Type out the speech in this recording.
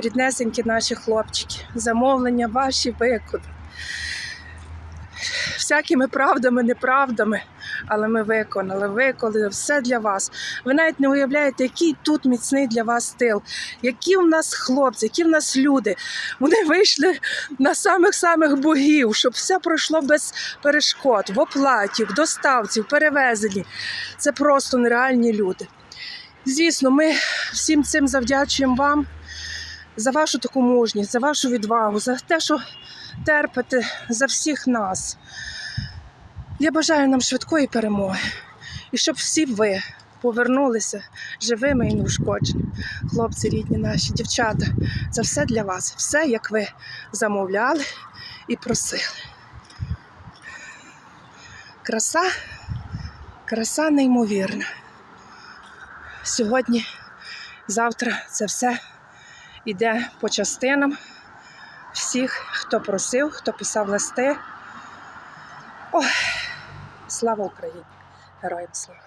ріднесенькі наші хлопчики, замовлення ваші виконані. Всякими правдами, неправдами, але ми виконали, виконали все для вас. Ви навіть не уявляєте, який тут міцний для вас тил, які в нас хлопці, які в нас люди. Вони вийшли на самих-самих богів, щоб все пройшло без перешкод, в оплаті, в доставці, в перевезенні. Це просто нереальні люди. Звісно, ми всім цим завдячуємо вам за вашу таку мужність, за вашу відвагу, за те, що терпите за всіх нас. Я бажаю нам швидкої перемоги і щоб всі ви повернулися живими і неушкодженими. Хлопці, рідні наші, дівчата, це все для вас, все як ви замовляли і просили. Краса, краса неймовірна. Сьогодні, завтра це все йде по частинам всіх, хто просив, хто писав листи. О, слава Україні! Героям слава!